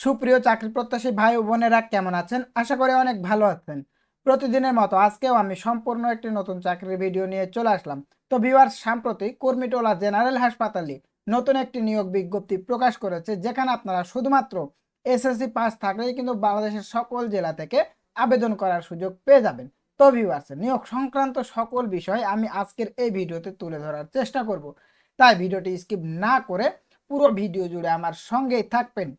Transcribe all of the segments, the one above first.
সুপ্রিয় চাকরি প্রত্যাশী ভাই ও বোনেরা, কেমন আছেন? আশা করি অনেক ভালো আছেন। প্রতিদিনের মতো আজকেও আমি সম্পূর্ণ একটি নতুন চাকরির ভিডিও নিয়ে চলে আসলাম। তো ভিউয়ার্স সাম্প্রতিক কর্মীটোলা জেনারেল হাসপাতালে নতুন একটি নিয়োগ বিজ্ঞপ্তি প্রকাশ করেছে, যেখানে আপনারা শুধুমাত্র এসএসসি পাস থাকলেই কিন্তু বাংলাদেশের সকল জেলা থেকে আবেদন করার সুযোগ পেয়ে যাবেন। তো ভিউয়ার্স, নিয়োগ সংক্রান্ত সকল বিষয় আমি আজকের এই ভিডিওতে তুলে ধরার চেষ্টা করব। তাই ভিডিওটি স্কিপ না করে পুরো ভিডিও জুড়ে আমার সঙ্গেই থাকবেন।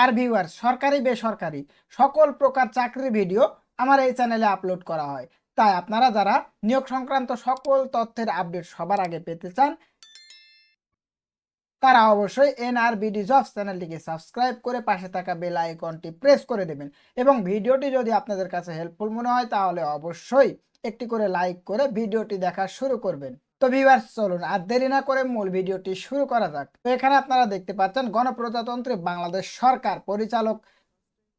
আর ভিউয়ার সরকারি, বেসরকারি, সকল প্রকার চাকরির ভিডিও আমার এই চ্যানেলে আপলোড করা হয়। তাই আপনারা যারা নিয়োগ সংক্রান্ত সকল তথ্যের আপডেট সবার আগে পেতে চান, তারা অবশ্যই এনআরবিডি জবস চ্যানেলটিকে সাবস্ক্রাইব করে পাশে থাকা বেল আইকনটি প্রেস করে দেবেন। এবং ভিডিওটি যদি আপনাদের কাছে হেল্পফুল মনে হয়, তাহলে অবশ্যই একটি করে লাইক করে ভিডিওটি দেখা শুরু করবেন। তো ভিউয়ার্স, চলুন আর দেরি না করে মূল ভিডিওটি শুরু করা যাক। তো এখানে আপনারা দেখতে পাচ্ছেন, গণপ্রজাতন্ত্রী বাংলাদেশ সরকার পরিচালক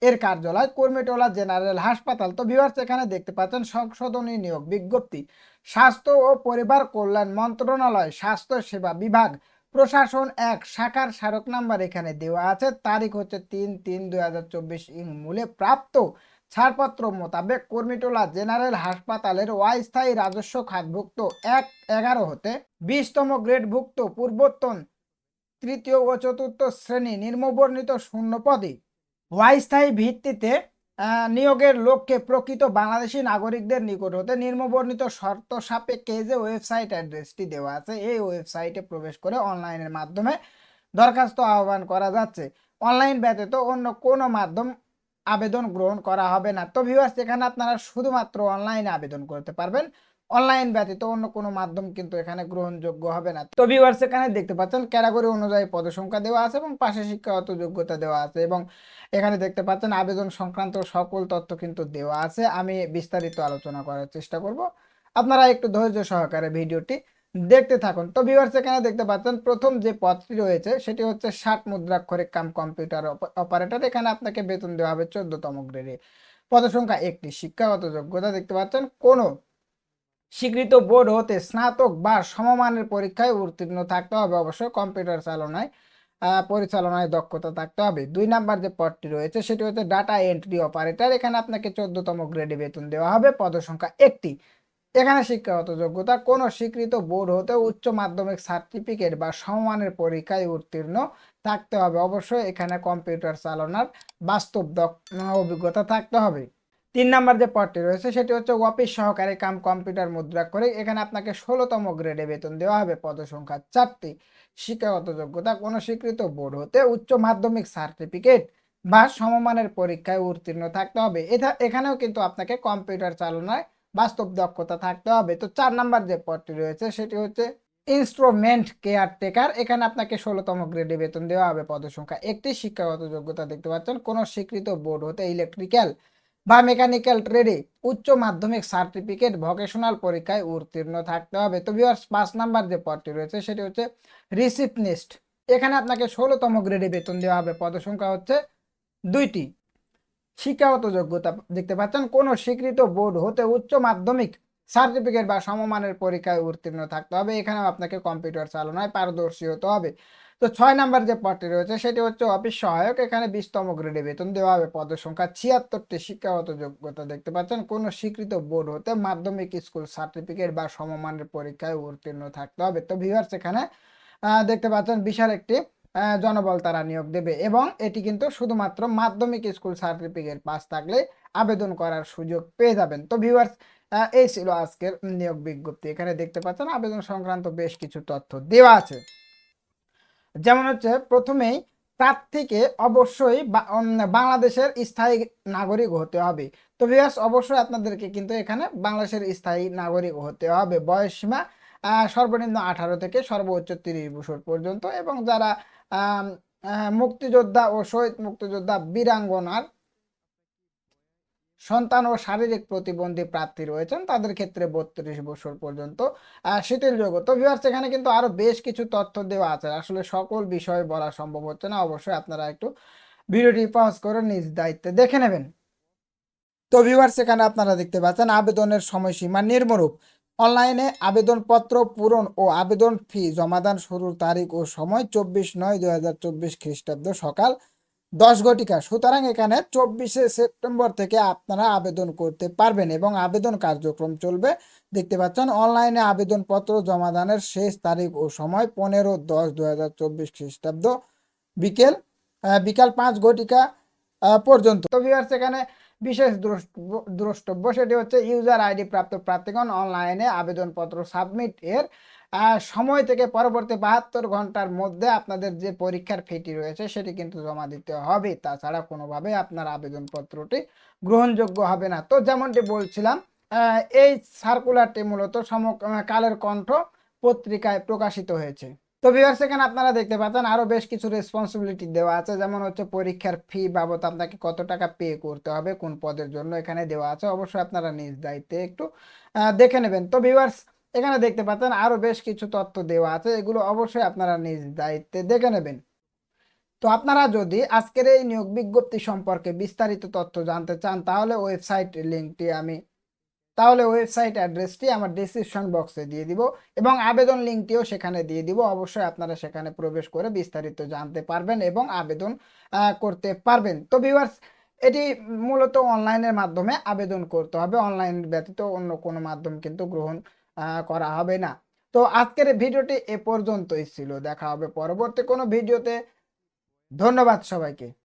এর কার্যালয়, কর্মীটোলা জেনারেল হাসপাতাল। তো ভিউয়ার্স, এখানে দেখতে পাচ্ছেন, সংশোধনী নিয়োগ বিজ্ঞপ্তি। স্বাস্থ্য ও পরিবার কল্যাণ মন্ত্রণালয়, স্বাস্থ্য সেবা বিভাগ, প্রশাসন এক, শাখার স্মারক নাম্বার এখানে দেওয়া আছে। তারিখ হচ্ছে তিন তিন দুই হাজার চব্বিশ ইং মূলে প্রাপ্ত ছাড়পত্র মোতাবেক কর্মীটোলা জেনারেল হাসপাতালের অস্থায়ী রাজস্ব খাতভুক্ত এক এগারো হতে বিশতম গ্রেডভুক্ত পূর্বোত্তন তৃতীয় ও চতুর্থ শ্রেণি নিম্নবর্ণিত শূন্য পদে অস্থায়ী ভিত্তিতে নিয়োগের লক্ষ্যে প্রকৃত বাংলাদেশি নাগরিকদের নিকট হতে নিম্নবর্ণিত শর্ত সাপেক্ষে যে ওয়েবসাইট অ্যাড্রেসটি দেওয়া আছে, এই ওয়েবসাইটে প্রবেশ করে অনলাইনের মাধ্যমে দরখাস্ত আহ্বান করা যাচ্ছে। অনলাইন ব্যতীত অন্য কোনো মাধ্যম আবেদন গ্রহণ করা হবে না। তো ভিউয়ার্স এখানে আপনারা শুধুমাত্র অনলাইনে আবেদন করতে পারবেন। অনলাইন ব্যতীত অন্য কোনো মাধ্যম কিন্তু এখানে গ্রহণযোগ্য হবে না। তো ভিউয়ার্স এখানে দেখতে পাচ্ছেন ক্যাটাগরি অনুযায়ী পদসংখ্যা দেওয়া আছে এবং পাশে শিক্ষাগত যোগ্যতা দেওয়া আছে এবং এখানে দেখতে পাচ্ছেন আবেদন সংক্রান্ত সকল তথ্য কিন্তু দেওয়া আছে। আমি বিস্তারিত আলোচনা করার চেষ্টা করব। আপনারা একটু ধৈর্য সহকারে ভিডিওটি দেখতে থাকুন। তো ভিউয়ার্স এখানে দেখতে পাচ্ছেন, প্রথম যে পদটি রয়েছে, সেটি হচ্ছে ষাট মুদ্রাক্ষরিক কাম কম্পিউটার অপারেটর। এখানে আপনাকে বেতন দেওয়া হবে চোদ্দতম গ্রেডে। পদসংখ্যা একটি, শিক্ষাগত যোগ্যতা দেখতে পাচ্ছেন। কোনো স্বীকৃত বোর্ড হতে স্নাতক বা সমমানের পরীক্ষায় উত্তীর্ণ থাকতে হবে। অবশ্যই কম্পিউটার চালনায় পরিচালনায় দক্ষতা থাকতে হবে। দুই নাম্বার যে পদটি রয়েছে, সেটি হচ্ছে ডাটা এন্ট্রি অপারেটর। এখানে আপনাকে চোদ্দতম গ্রেডে বেতন দেওয়া হবে। পদসংখ্যা একটি এখানে শিক্ষাগত যোগ্যতা, কোনো স্বীকৃত বোর্ড হতে উচ্চ মাধ্যমিক সার্টিফিকেট বা সমমানের পরীক্ষায় উত্তীর্ণ থাকতে হবে। অবশ্যই এখানে কম্পিউটার চালানোর বাস্তব অভিজ্ঞতা থাকতে হবে। তিন নম্বর যে পদটি রয়েছে, সেটি হচ্ছে অফিস সহকারী কাম কম্পিউটার মুদ্রা করে। এখানে আপনাকে ষোলোতম গ্রেডে বেতন দেওয়া হবে, পদসংখ্যা চারটি। শিক্ষাগত যোগ্যতা, কোনো স্বীকৃত বোর্ড হতে উচ্চ মাধ্যমিক সার্টিফিকেট বা সমমানের পরীক্ষায় উত্তীর্ণ থাকতে হবে। এখানেও কিন্তু আপনাকে কম্পিউটার চালনায় বাস্তব দক্ষতা থাকতে হবে। তো চার নাম্বার যে পদটি রয়েছে, সেটি হচ্ছে ইনস্ট্রুমেন্ট কেয়ারটেকার এখানে আপনাকে ষোলোতম গ্রেডে বেতন দেওয়া হবে পদসংখ্যা একটি শিক্ষাগত যোগ্যতা দেখতে পাচ্ছেন। কোনো স্বীকৃত বোর্ড হতে ইলেকট্রিক্যাল বা মেকানিক্যাল ট্রেডে উচ্চ মাধ্যমিক সার্টিফিকেট ভোকেশনাল পরীক্ষায় উত্তীর্ণ থাকতে হবে। তো ভিউয়ার্স পাঁচ নাম্বার যে পদটি রয়েছে, সেটি হচ্ছে রিসিপনিস্ট এখানে আপনাকে ষোলোতম গ্রেডে বেতন দেওয়া হবে। পদসংখ্যা হচ্ছে দুইটি। শিক্ষাগত যোগ্যতা দেখতে পাচ্ছেন। কোনো স্বীকৃত বোর্ড হতে উচ্চ মাধ্যমিক সার্টিফিকেট বা সমমানের পরীক্ষায় উত্তীর্ণ থাকতে হবে। এখানেও আপনাকে কম্পিউটার চালনায় পারদর্শী হতে হবে। তো ছয় নাম্বার যে পদটি রয়েছে, সেটি হচ্ছে অফিস সহায়ক। এখানে বিশতম গ্রেডে বেতন দেওয়া হবে। পদের সংখ্যা ছিয়াত্তরটি শিক্ষাগত যোগ্যতা দেখতে পাচ্ছেন। কোনো স্বীকৃত বোর্ড হতে মাধ্যমিক স্কুল সার্টিফিকেট বা সমমানের পরীক্ষায় উত্তীর্ণ থাকতে হবে। তো ভিউয়ার্স এখানে দেখতে পাচ্ছেন বিশাল একটি জনবল তারা নিয়োগ দেবে এবং এটি কিন্তু শুধুমাত্র মাধ্যমিক স্কুল সার্টিফিকেট পাস থাকলে আবেদন করার সুযোগ পেয়ে যাবেন। তো ভিউয়ার্স এই ছিল আজকের নিয়োগ বিজ্ঞপ্তি। এখানে দেখতে পাচ্ছেন আবেদন সংক্রান্ত বেশ কিছু তথ্য দেওয়া আছে। যেমন হচ্ছে প্রথমেই প্রার্থীকে অবশ্যই বাংলাদেশের স্থায়ী নাগরিক হতে হবে। তো ভিউয়ার্স অবশ্যই আপনাদেরকে কিন্তু এখানে বাংলাদেশের স্থায়ী নাগরিক হতে হবে। বয়স সীমা আহ, সর্বনিম্ন আঠারো থেকে সর্বোচ্চ তিরিশ বছর পর্যন্ত এবং যারা মুক্তিযোদ্ধা ও শহীদ মুক্তিযোদ্ধা বীরাঙ্গনার সন্তান ও শারীরিক প্রতিবন্ধী প্রার্থী রয়েছেন, তাদের ক্ষেত্রে বত্রিশ বছর পর্যন্ত শিথিলযোগ্য তো ভিউয়ার্স এখানে কিন্তু আরও বেশ কিছু তথ্য দেওয়া আছে। আসলে সকল বিষয় বলা সম্ভব হচ্ছে না। অবশ্যই আপনারা একটু ভিডিওটি পজ করে নিজ দায়িত্বে দেখে নেবেন। তো ভিউয়ার্স এখানে আপনারা দেখতে পাচ্ছেন, আবেদনের সময়সীমা নির্মরূপ অনলাইনে আবেদনপত্র পূরণ ও আবেদন ফি জমাদান শুরুর তারিখ ও সময় চব্বিশ নয় দুই হাজার চব্বিশ খ্রিস্টাব্দ সকাল দশ ঘটিকা। সুতরাং এখানে চব্বিশে সেপ্টেম্বর থেকে আপনারা আবেদন করতে পারবেন এবং আবেদন কার্যক্রম চলবে। দেখতে পাচ্ছেন, অনলাইনে আবেদনপত্র জমাদানের শেষ তারিখ ও সময় পনেরো দশ দু হাজার চব্বিশ খ্রিস্টাব্দ বিকেল বিকাল পাঁচ ঘটিকা পর্যন্ত। তো ভিউয়ার্স এখানে বিশেষ দ্রষ্টব্য সেটি হচ্ছে ইউজার আইডি প্রাপ্ত প্রার্থীগণ অনলাইনে আবেদনপত্র সাবমিট এর সময় থেকে পরবর্তী বাহাত্তর ঘণ্টার মধ্যে আপনাদের যে পরীক্ষার ফিটি রয়েছে সেটি কিন্তু জমা দিতে হবে। তাছাড়া কোনোভাবে আপনার আবেদনপত্রটি গ্রহণযোগ্য হবে না। তো যেমনটি বলছিলাম এই সার্কুলারটি মূলত সমকালের কণ্ঠ পত্রিকায় প্রকাশিত হয়েছে। তো ভিউয়ার্স এখানে আপনারা দেখতে পাচ্ছেন আরও বেশ কিছু রেসপন্সিবিলিটি দেওয়া আছে। যেমন হচ্ছে পরীক্ষার ফি বাবদ আপনাকে কত টাকা পে করতে হবে, কোন পদের জন্য এখানে দেওয়া আছে, অবশ্যই আপনারা নিজ দায়িত্বে একটু দেখে নেবেন। তো ভিউয়ার্স এখানে দেখতে পাচ্ছেন আরও বেশ কিছু তথ্য দেওয়া আছে, এগুলো অবশ্যই আপনারা নিজ দায়িত্বে দেখে নেবেন। তো আপনারা যদি আজকের এই নিয়োগ বিজ্ঞপ্তি সম্পর্কে বিস্তারিত তথ্য জানতে চান, তাহলে ওয়েবসাইট লিঙ্কটি আমি তাহলে ওয়েবসাইট অ্যাড্রেসটি আমার ডিসক্রিপশন বক্সে দিয়ে দিব এবং আবেদন লিঙ্কটিও সেখানে দিয়ে দিব। অবশ্যই আপনারা সেখানে প্রবেশ করে বিস্তারিত জানতে পারবেন এবং আবেদন করতে পারবেন। তো ভিউয়ার্স এটি মূলত অনলাইনের মাধ্যমে আবেদন করতে হবে। অনলাইন ব্যতীত অন্য কোনো মাধ্যম কিন্তু গ্রহণ করা হবে না। তো আজকের ভিডিওটি এ পর্যন্তই ছিল। দেখা হবে পরবর্তী কোনো ভিডিওতে। ধন্যবাদ সবাইকে।